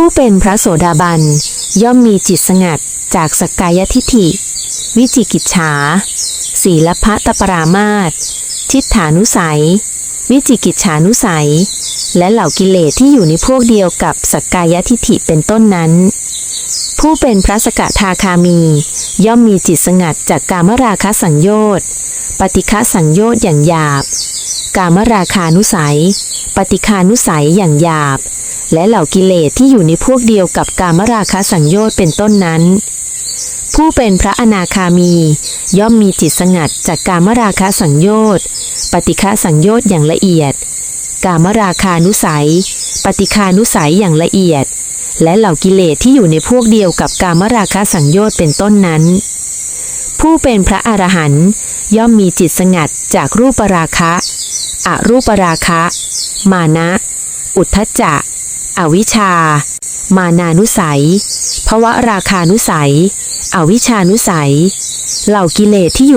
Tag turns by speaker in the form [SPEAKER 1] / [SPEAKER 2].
[SPEAKER 1] ผู้เป็นพระโสดาบัน ย่อมมีจิตสงัดจากสกกายทิฐิ วิจิกิจฉา ศีลพัตปรามาตทิฏฐานุสัย วิจิกิจฉานุสัย และเหล่ากิเลสที่อยู่ในพวกเดียวกับสกกายทิฐิเป็นต้นนั้น ผู้เป็นพระสกทาคามี ย่อมมีจิตสงัดจากกามราคะสังโยชน์ปฏิฆะสังโยชน์อย่างหยาบ กามราคานุสัย ปฏิคานุสัยอย่างหยาบ และเหล่ากิเลสที่อยู่ในพวกเดียวกับกามราคะสังโยชน์เป็นต้นนั้น ผู้เป็นพระอนาคามี ย่อมมีจิตสงัดจากกามราคะสังโยชน์ปฏิฆะสังโยชน์อย่างละเอียด กามราคานุสัย ปฏิคานุสัยอย่างละเอียด และเหล่ากิเลสที่อยู่ในพวกเดียวกับกามราคะสังโยชน์เป็นต้นนั้น ผู้เป็นพระอรหันต์ย่อมมีจิตสงัดจากรูปราคะ อรูปราคะ มานะ อุทธจจะ อวิชา มานานุสัยภวะราคานุสัย อวิชชานุสัย เหล่ากิเลสที่อยู่